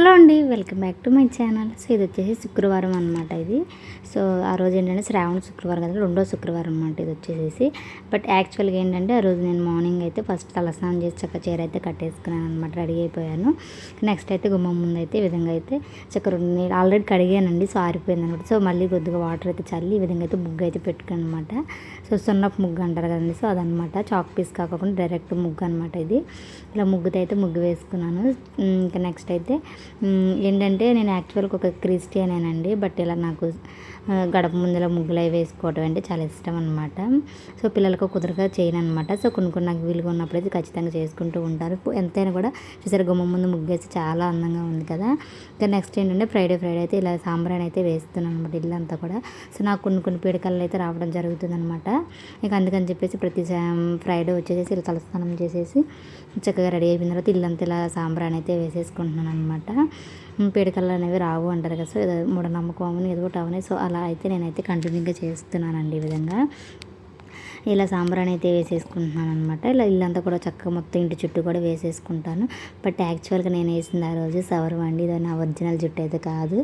Hello అండి welcome back to my channel. So ఇది వచ్చేసి శుక్రవారం అనమాట ఇది. సో ఆ రోజు ఏంటంటే శ్రావణ శుక్రవారం కదా రెండో శుక్రవారం అనమాట ఇది వచ్చేసి బట్ యాక్చువల్గా ఏంటంటే ఆ రోజు నేను మార్నింగ్ అయితే ఫస్ట్ తలస్నానం చేసి చక్క చీర అయితే కట్టేసుకున్నాను అనమాట రెడీ అయిపోయాను. నెక్స్ట్ అయితే గుమ్మం ముందు అయితే ఈ విధంగా అయితే చక్క రెండు ఆల్రెడీ కడిగానండి సో ఆరిపోయింది అనమాట సో మళ్ళీ కొద్దిగా వాటర్ అయితే చల్లి ఈ విధంగా అయితే ముగ్గు అయితే పెట్టుకున్నాను అనమాట సో సున్నపు ముగ్గు అంటారు కదండి సో అదనమాట చాక్ పీస్ కాకుండా డైరెక్ట్ ముగ్గు అనమాట ఇది. ఇలా ముగ్గుతో అయితే ముగ్గు వేసుకున్నాను. ఇంకా నెక్స్ట్ అయితే ఏంటంటే నేను యాక్చువల్గా ఒక క్రిస్టియనేనండి. బట్ ఇలా నాకు గడప ముందర ముగ్గులు అవి వేసుకోవడం అంటే చాలా ఇష్టం అనమాట సో పిల్లలకు కుదరగా చేయను అనమాట సో కొన్ని కొన్ని నాకు వీలుగా ఉన్నప్పుడు అయితే ఖచ్చితంగా చేసుకుంటూ ఉంటారు. ఎంతైనా కూడా చూసారు గుమ్మ ముందు ముగ్గేసి చాలా అందంగా ఉంది కదా. ఇంకా నెక్స్ట్ ఏంటంటే ఫ్రైడే ఫ్రైడే అయితే ఇలా సాంబ్రాన్ అయితే వేస్తున్నాను అనమాట అంతా కూడా. సో నాకు కొన్ని కొన్ని పీడకలు అయితే రావడం జరుగుతుంది అనమాట ఇక అందుకని చెప్పేసి ప్రతి ఫ్రైడే వచ్చేసి ఇలా తలస్నానం చేసేసి చక్కగా రెడీ అయిపోయిన తర్వాత ఇల్లంతా ఇలా సాంబ్రాన్ అయితే వేసేసుకుంటున్నాను అనమాట పీడకలు అనేవి రావు అంటారు కదా. సో మూఢనమ్మకం అవని ఏదో ఒకటి అవని. సో అలా అయితే నేనైతే కంటిన్యూగా చేస్తున్నానండి ఈ విధంగా. ఇలా సాంబ్రాణి అయితే వేసేసుకుంటున్నాను అనమాట ఇలా ఇల్లంతా కూడా చక్కగా మొత్తం ఇంటి చుట్టూ కూడా వేసేసుకుంటాను. బట్ యాక్చువల్గా నేను వేసింది ఆ రోజు సవరం అండి ఇది నా ఒరిజినల్ జుట్టు అయితే కాదు.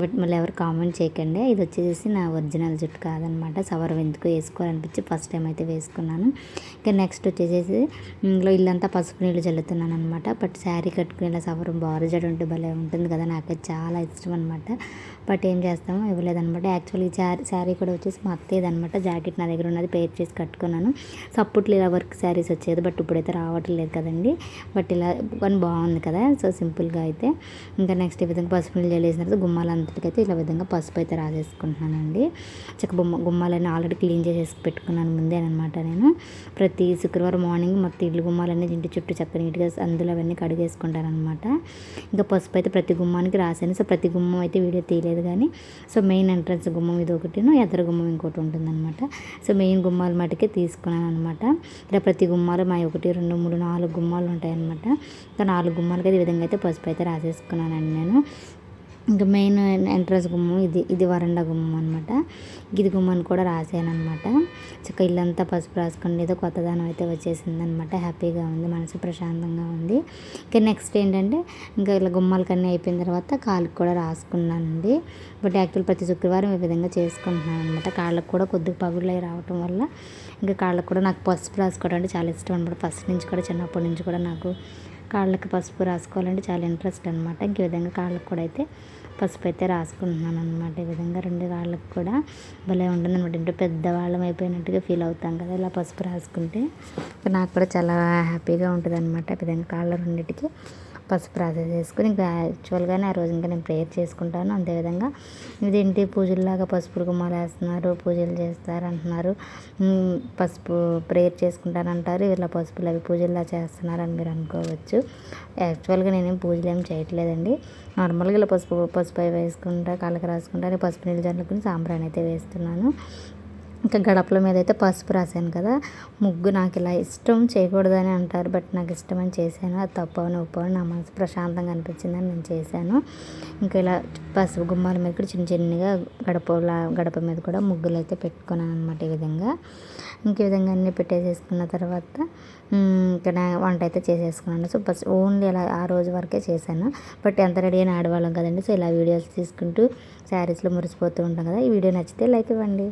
బట్ మళ్ళీ ఎవరు కామెంట్ చేయకండి. ఇది వచ్చేసి నా ఒరిజినల్ జుట్టు కాదనమాట సవరం ఎందుకు వేసుకోవాలనిపించి ఫస్ట్ టైం అయితే వేసుకున్నాను. ఇంకా నెక్స్ట్ వచ్చేసి ఇందులో ఇల్లంతా పసుపు నీళ్ళు చల్లుతున్నాను అనమాట బట్ శారీ కట్టుకుని ఇలా సవరం బారుజడ ఉంటే భలే ఉంటుంది కదా. నాకైతే చాలా ఇష్టం అనమాట బట్ ఏం చేస్తామో ఇవ్వలేదనమాట యాక్చువల్లీ శారీ కూడా వచ్చేసి మా అత్తయ్యదనమాట జాకెట్ నా దగ్గర ఉన్నది పేర్ చేసి కట్టుకున్నాను. సప్పుట్లు ఇలా వర్క్ శారీస్ వచ్చేది బట్ ఇప్పుడైతే రావటం లేదు కదండి. బట్ ఇలా కానీ బాగుంది కదా సో సింపుల్గా అయితే. ఇంకా నెక్స్ట్ ఈ విధంగా పసుపు నీళ్ళు వేసిన తర్వాత గుమ్మాలంతటికైతే ఇలా విధంగా పసుపు అయితే రాసేసుకుంటున్నానండి. చక్క బొమ్మ గుమ్మాలన్నీ ఆల్రెడీ క్లీన్ చేసేసి పెట్టుకున్నాను ముందే అనమాట నేను. ప్రతి శుక్రవారం మార్నింగ్ మొత్తం ఇల్లు గుమ్మాలన్నీ ఇంటి చుట్టూ చక్క నీట్గా అందులో అవన్నీ కడిగేసుకుంటాను అనమాట ఇంకా పసుపు అయితే ప్రతి గుమ్మానికి రాశాను. సో ప్రతి గుమ్మం అయితే వీడియో తీయలేదు కానీ సో మెయిన్ ఎంట్రన్స్ గుమ్మం ఇది ఒకటిను ఎదర గుమ్మం ఇంకోటి ఉంటుందన్నమాట. సో మెయిన్ గుమ్మాలు మటుకే తీసుకున్నాను అనమాట ఇలా ప్రతి గుమ్మాలు మా ఒకటి రెండు మూడు నాలుగు గుమ్మాలు ఉంటాయన్నమాట. నాలుగు గుమ్మాలకి ఈ విధంగా అయితే పసుపు అయితే రాసేసుకున్నానండి నేను. ఇంకా మెయిన్ ఎంట్రన్స్ గుమ్మం ఇది ఇది వరండా గుమ్మం అనమాట ఇది గుమ్మని కూడా రాసాను అనమాట చక్క ఇల్లంతా పసుపు రాసుకుని ఏదో కొత్తదనం అయితే వచ్చేసింది అనమాట హ్యాపీగా ఉంది మనసు ప్రశాంతంగా ఉంది. ఇంకా నెక్స్ట్ ఏంటంటే ఇంకా ఇలా గుమ్మాలకన్నీ అయిపోయిన తర్వాత కాళ్ళకి కూడా రాసుకున్నానండి. బట్ యాక్చువల్ ప్రతి శుక్రవారం ఈ విధంగా చేసుకుంటున్నాను అనమాట కాళ్ళకు కూడా కొద్దిగా పగుళ్ళు రావటం వల్ల ఇంకా కాళ్ళకు కూడా నాకు పసుపు రాసుకోవడం అంటే చాలా ఇష్టం అనమాట ఫస్ట్ నుంచి కూడా చిన్నప్పటి నుంచి కూడా నాకు కాళ్ళకి పసుపు రాసుకోవాలంటే చాలా ఇంట్రెస్ట్ అనమాట ఇంక ఈ విధంగా కాళ్ళకి కూడా అయితే పసుపు అయితే రాసుకుంటున్నాను అనమాట ఈ విధంగా రెండు కాళ్ళకి కూడా భలే ఉంటుంది అనమాట ఇంట్లో పెద్దవాళ్ళం అయిపోయినట్టుగా ఫీల్ అవుతాం కదా ఇలా పసుపు రాసుకుంటే. నాకు కూడా చాలా హ్యాపీగా ఉంటుంది అనమాట ఈ విధంగా కాళ్ళ రెండింటికి పసుపు రాసేసుకుని ఇంకా యాక్చువల్గానే ఆ రోజు ఇంకా నేను ప్రేయర్ చేసుకుంటాను. అంతేవిధంగా ఇదేంటి పూజల్లాగా పసుపు గుమ్మాలు వేస్తున్నారు పూజలు చేస్తారు అంటున్నారు పసుపు ప్రేయర్ చేసుకుంటారంటారు ఇలా పసుపులు అవి పూజల్లా చేస్తున్నారని మీరు అనుకోవచ్చు. యాక్చువల్గా నేనేం పూజలు ఏం చేయట్లేదండి. నార్మల్గా ఇలా పసుపు పసుపు అవి వేసుకుంటా కాళ్ళకి రాసుకుంటా పసుపు నీళ్ళు జల్లుకుని సాంబ్రాణి అయితే వేస్తున్నాను. ఇంకా గడపల మీద అయితే పసుపు రాశాను కదా. ముగ్గు నాకు ఇలా ఇష్టం చేయకూడదని అంటారు బట్ నాకు ఇష్టమని చేశాను. అది తప్పవని ఒప్పవని నా మనసు ప్రశాంతంగా అనిపించిందని నేను చేశాను. ఇంకా ఇలా పసుపు గుమ్మాల మీద కూడా చిన్న చిన్నగా గడపలా గడప మీద కూడా ముగ్గులు అయితే పెట్టుకున్నాను అనమాట ఈ విధంగా. ఇంక ఈ విధంగా అన్నీ పెట్టేసేసుకున్న తర్వాత ఇక్కడ వంట అయితే చేసేసుకున్నాను. సో ఫస్ట్ ఓన్లీ అలా ఆ రోజు వరకే చేశాను. బట్ ఎంత రెడీ అయినా ఆడవాళ్ళం కదండి సో ఇలా వీడియోస్ తీసుకుంటూ శారీస్లో మురిసిపోతూ ఉంటాం కదా. ఈ వీడియో నచ్చితే లైక్ ఇవ్వండి.